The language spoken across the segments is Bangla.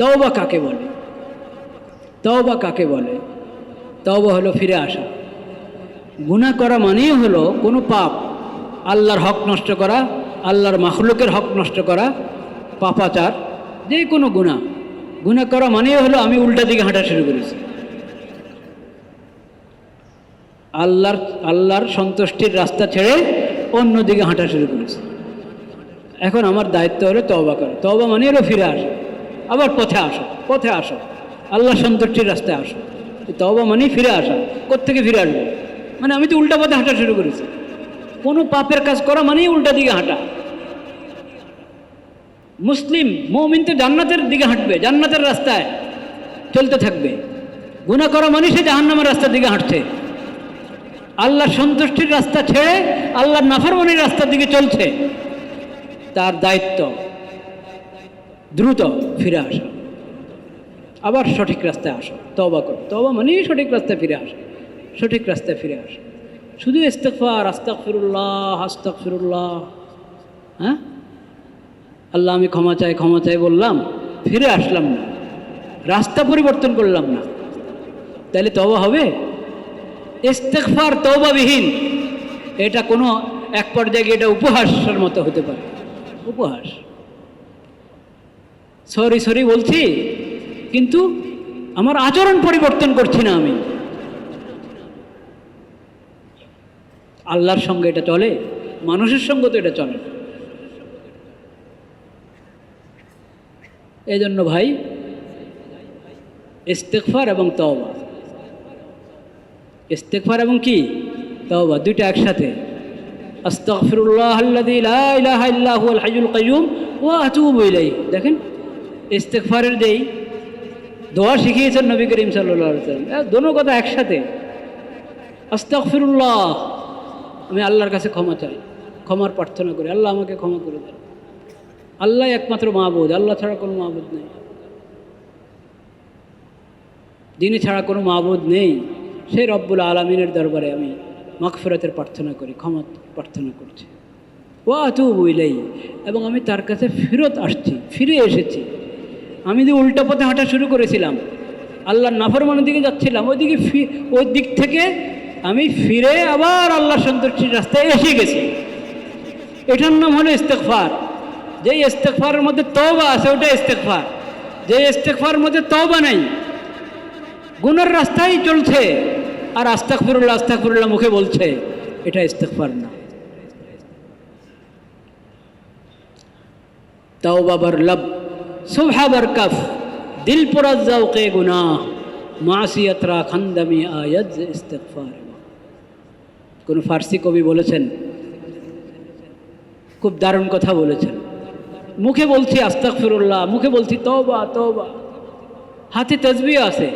তওবা কাকে বলে? তওবা কাকে বলে? তওবা হলো ফিরে আসা। গুনাহ করা মানেই হলো কোনো পাপ, আল্লাহর হক নষ্ট করা, আল্লাহর মাখলুকের হক নষ্ট করা, পাপাচার, যে কোনো গুণা গুনাহ করা মানেই হলো আমি উল্টা দিকে হাঁটা শুরু করেছি। আল্লাহর আল্লাহর সন্তুষ্টির রাস্তা ছেড়ে অন্যদিকে হাঁটা শুরু করেছি। এখন আমার দায়িত্ব হলো তওবা করা। তবা মানে হলো ফিরে আসা। আবার পথে আসো পথে আসো। আল্লাহ সন্তুষ্টির রাস্তায় আসো। এই তওবা মানেই ফিরে আসা, কোত্থেকে ফিরে আসব? মানে আমি তো উল্টা পথে হাঁটা শুরু করেছি। কোনো পাপের কাজ করা মানেই উল্টা দিকে হাঁটা। মুসলিম মৌমিন তো জান্নাতের দিকে হাঁটবে, জান্নাতের রাস্তায় চলতে থাকবে। গুণা করা মানে সে জাহান্নামের রাস্তার দিকে হাঁটছে। আল্লাহ সন্তুষ্টির রাস্তা ছেড়ে আল্লাহর নাফরমানির রাস্তার দিকে চলছে। তার দায়িত্ব। দ্রুত ফিরে আসা। আবার সঠিক রাস্তায় আসা। তবা করো। তবা মানেই সঠিক রাস্তায় ফিরে আসা। সঠিক রাস্তায় ফিরে আসা। শুধু ইস্তেকফার আস্তাক ফিরুল্লাহ আস্তাক ফিরুল্লাহ হ্যাঁ? আল্লাহ আমি ক্ষমা চাই ক্ষমা চাই বললাম, ফিরে আসলাম না। রাস্তা পরিবর্তন করলাম না। তাহলে তবা হবে? ইস্তেকফার তওবাবিহীন। এটা কোনো এক পর্যায়ে গিয়ে এটা উপহাসের মতো হতে পারে। উপহাস। সরি সরি বলছি, কিন্তু আমার আচরণ পরিবর্তন করছি না আমি। আল্লাহর সঙ্গে এটা চলে, মানুষের সঙ্গে তো এটা চলে এই জন্য ভাই ইস্তেকফার এবং তওবা। ইস্তেকফার এবং কি? তওবা, দুইটা একসাথে। আস্তাগফিরুল্লাহ আল্লাযী লা ইলাহা ইল্লা হুয়াল হাইয়ুল কাইয়্যুম ওয়া আতুবু ইলাইহি। দেখেন ইস্তেগফারের যেই দোয়া শিখিয়েছেন নবী করিম ওয়াসাল্লাম দোনো কথা একসাথে। আস্তাগফিরুল্লাহ, আমি আল্লাহর কাছে ক্ষমা চাই, ক্ষমার প্রার্থনা করি, আল্লাহ আমাকে ক্ষমা করে দেন। আল্লাহ একমাত্র মাহবুদ আল্লাহ ছাড়া কোনো মাহবুদ নেই। যিনি ছাড়া কোনো মাহবুদ নেই। সেই রব্বুল আলমিনের দরবারে আমি মাগফিরাতের প্রার্থনা করি ক্ষমা প্রার্থনা করছি। ও আতু বইলেই এবং আমি তার কাছে ফেরত আসছি, ফিরে এসেছি। আমি যে উল্টা পথে হাঁটা শুরু করেছিলাম, আল্লাহর নাফরমানের দিকে যাচ্ছিলাম, ওইদিকে ফি- ওই দিক থেকে আমি ফিরে আবার আল্লাহ সন্তুষ্টির রাস্তায় এসে গেছি। এটার নাম হলো ইস্তেকফার যে ইস্তেকফারের মধ্যে তওবা আছে, ওটা ইস্তেকফার যে ইস্তেকফারের মধ্যে তওবা নাই, গুনার রাস্তায় চলছে, আর আস্তাক ফিরুল্লাহ আস্তাক ফিরুল্লাহ মুখে বলছে, এটা ইস্তেকফার না। তওবা বার লব সুবহা বার কফ দিল পুরা জাওকে গুনাহ মাসিয়াত রা খান্দামি আয়াত ইস্তেকফার কোন ফার্সি কবি বলেছেন, খুব দারুণ কথা বলেছেন। মুখে বলছি আস্তাক ফিরুল্লাহ মুখে বলছি তওবা তওবা। হাতে তসবি আছে,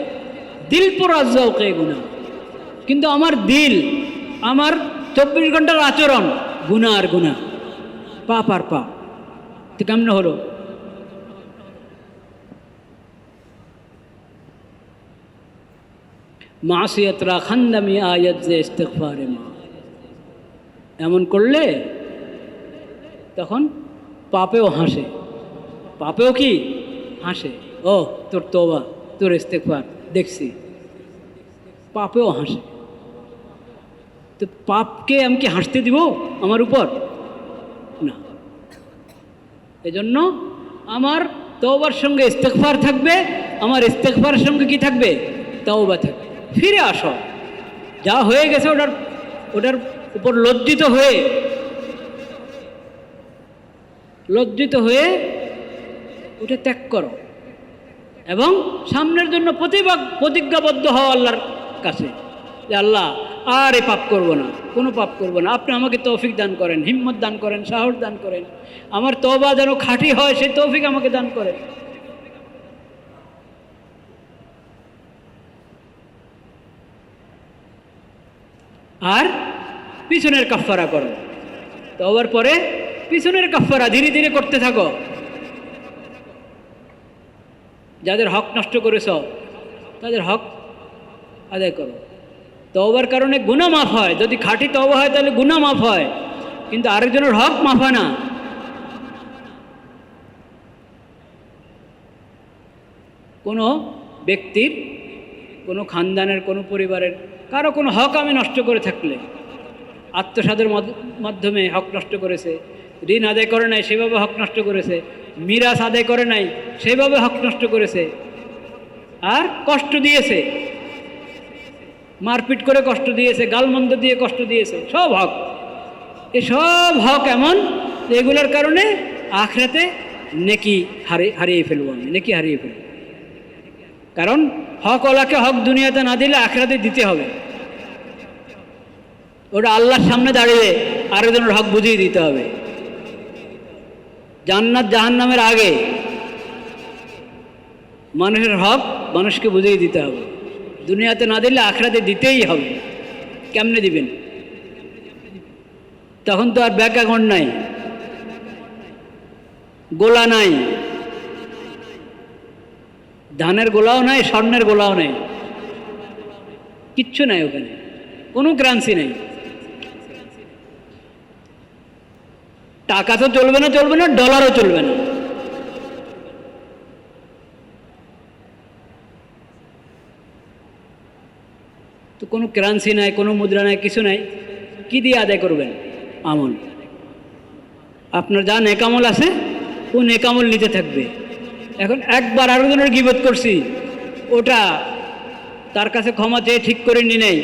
দিল পুরা জাওকে গুনাহ। কিন্তু আমার দিল, আমার চব্বিশ ঘণ্টার আচরণ গুণা আর গুণা পাপ আর পাপ তো কেমন হলো? মাসিয়তরা খান্দামি আয়াত যে ইস্তেকফারে মা এমন করলে তখন পাপেও হাসে। পাপেও কি? হাসে। ও, তোর তোবা তোর ইস্তেকফার দেখছি। পাপেও হাসে। তো পাপকে আমি কি হাসতে দিব আমার উপর? না। এজন্য আমার তওবার সঙ্গে ইস্তেকফার থাকবে, আমার ইস্তেকফারের সঙ্গে কি থাকবে? তওবা থাকবে। ফিরে আসো। যা হয়ে গেছে ওটার ওটার উপর লজ্জিত হয়ে লজ্জিত হয়ে ওটা ত্যাগ করো এবং সামনের জন্য প্রতিভা প্রতিজ্ঞাবদ্ধ হও আল্লাহর কাছে যে আল্লাহ আর এ পাপ করব না, কোনো পাপ করব না। আপনি আমাকে তৌফিক দান করেন, হিম্মত দান করেন, সাহস দান করেন। আমার তবা যেন খাঁটি হয়, সেই তৌফিক আমাকে দান করেন। আর পিছনের কাফারা করো। তবার পরে পিছনের কাফারা ধীরে ধীরে করতে থাকো। যাদের হক নষ্ট করেছ, তাদের হক আদায় করো। তওবার কারণে গুণা মাফ হয়। যদি খাঁটি তওবা হয়, তাহলে গুণা মাফ হয়। কিন্তু আরেকজনের হক মাফ হয় না। কোনো ব্যক্তির, কোনো খানদানের, কোনো পরিবারের কারও কোনো হক আমি নষ্ট করে থাকলে, আত্মসাদের মাধ্যমে হক নষ্ট করেছে, ঋণ আদায় করে নাই, সেভাবে হক নষ্ট করেছে মিরাস আদায় করে নাই, সেভাবে হক নষ্ট করেছে, আর কষ্ট দিয়েছে, মারপিট করে কষ্ট দিয়েছে, গালমন্দ দিয়ে কষ্ট দিয়েছে, সব হক। এ সব হক এমন এগুলোর কারণে আখরাতে নেকি হারিয়ে হারিয়ে ফেলব আমি, নেকি হারিয়ে ফেলব। কারণ হক ওলাকে হক দুনিয়াতে না দিলে আখরাতে দিতে হবে। ওটা আল্লাহর সামনে দাঁড়িয়ে আরেকজনের হক বুঝিয়ে দিতে হবে। জান্নাত জাহান্নামের আগে মানুষের হক মানুষকে বুঝিয়ে দিতে হবে। দুনিয়াতে না দিলে আখরাতে দিতেই হবে। কেমনে দিবেন? তখন তো আর ব্যাক অ্যাকাউন্ট নাই। গোলা নাই। ধানের গোলাও নাই, স্বর্ণের গোলাও নাই। কিচ্ছু নাই ওখানে। কোনো ক্রান্সি নেই। টাকা তো চলবে না চলবে না ডলারও চলবে না। তো কোনো ক্রান্সি নাই, কোনো মুদ্রা নাই, কিছু নাই। কি দিয়ে আদায় করবেন? আমল। আপনার যা নেকামল আছে ও নেকামল নিতে থাকবে। এখন একবার আরেকজনের গিবোধ করছি, ওটা তার কাছে ক্ষমা চেয়ে ঠিক করে নি নেই।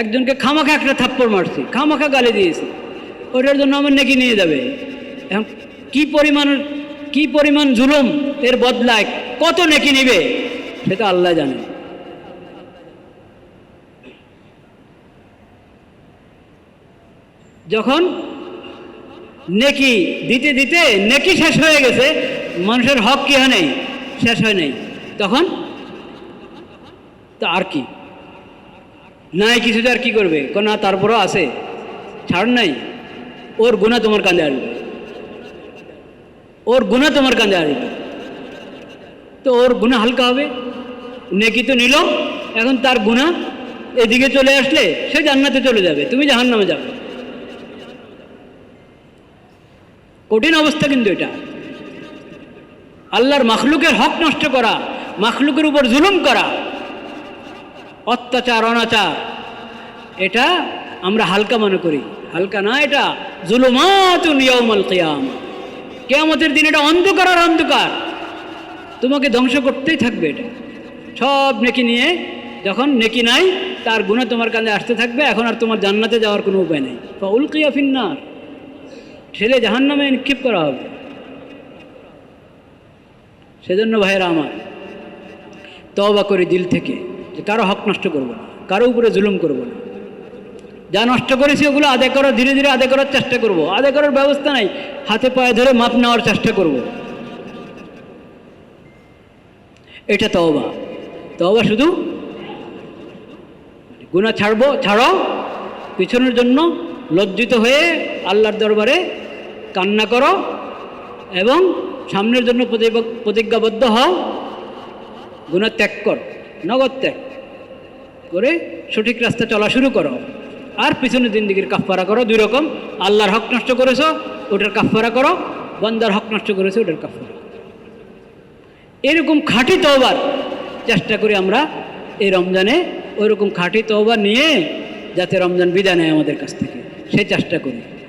একজনকে খামাখা একটা থাপ্পড় মারছি, খামাখা গালি দিয়েছি, ওটার জন্য আমার নেকি নিয়ে যাবে। এখন কি পরিমাণ কি পরিমাণ জুলুম, এর বদলায় কত নেকি নিবে, সেটা আল্লাহ জানে। যখন নেকি, দিতে দিতে নেকি শেষ হয়ে গেছে। মানুষের হক কি হয় নেই? শেষ হয় নেই। তখন তো আর কি? নাই কিছু আর কি করবে? না, তারপরও আছে। ছাড় নাই। ওর গুণা তোমার কাঁধে আসবে। ওর গুণা তোমার কাঁধে আসবে। তো ওর গুণা হালকা হবে। নেকি তো নিল। এখন তার গুণা এদিকে চলে আসলে সে জান্নাতে চলে যাবে। তুমি জাহান নামে যাবে। কঠিন অবস্থা কিন্তু এটা। আল্লাহর মাখলুকের হক নষ্ট করা, মাখলুকের উপর জুলুম করা, অত্যাচার, অনাচার, এটা আমরা হালকা মনে করি। হালকা না এটা, জুলুমাতুন ইয়াউমাল কিয়াম। কেয়ামতের দিন এটা অন্ধকার আর অন্ধকার। তোমাকে ধ্বংস করতেই থাকবে এটা। সব নেকি নিয়ে যখন নেকি নাই, তার গুণে তোমার কাছে আসতে থাকবে, এখন আর তোমার জান্নাতে যাওয়ার কোনো উপায় নেই। বা উল্কিয়া ফিন্নার ছেলে জাহান নামে নিক্ষেপ করা হবে। সেজন্য ভাইয়েরা আমার তবা করে দিল থেকে যে কারও হক নষ্ট করব না, কারও উপরে জুলুম করব না। যা নষ্ট করেছি ওগুলো আদায় করার, ধীরে ধীরে আদায় করার চেষ্টা করব। আদায় করার ব্যবস্থা নাই, হাতে পায়ে ধরে মাপ নেওয়ার চেষ্টা করব। এটা তওবা। তওবা শুধু গুণা ছাড়বো ছাড়ো পিছনের জন্য লজ্জিত হয়ে আল্লাহর দরবারে কান্না করো এবং সামনের জন্য প্রতিজ্ঞাবদ্ধ হও। গুণা ত্যাগ কর, নগদ ত্যাগ করে সঠিক রাস্তা চলা শুরু করো। আর পিছনের দিনদিগির কাফারা করো, দুই রকম, আল্লাহর হক নষ্ট করেছ, ওটার কাফারা করো, বন্দার হক নষ্ট করেছ, ওটার কাফারা এরকম খাঁটি তওবার চেষ্টা করি আমরা এই রমজানে ওইরকম খাঁটি তওবা নিয়ে যাতে রমজান বিদায় নেয় আমাদের কাছ থেকে। সেই চেষ্টা করি।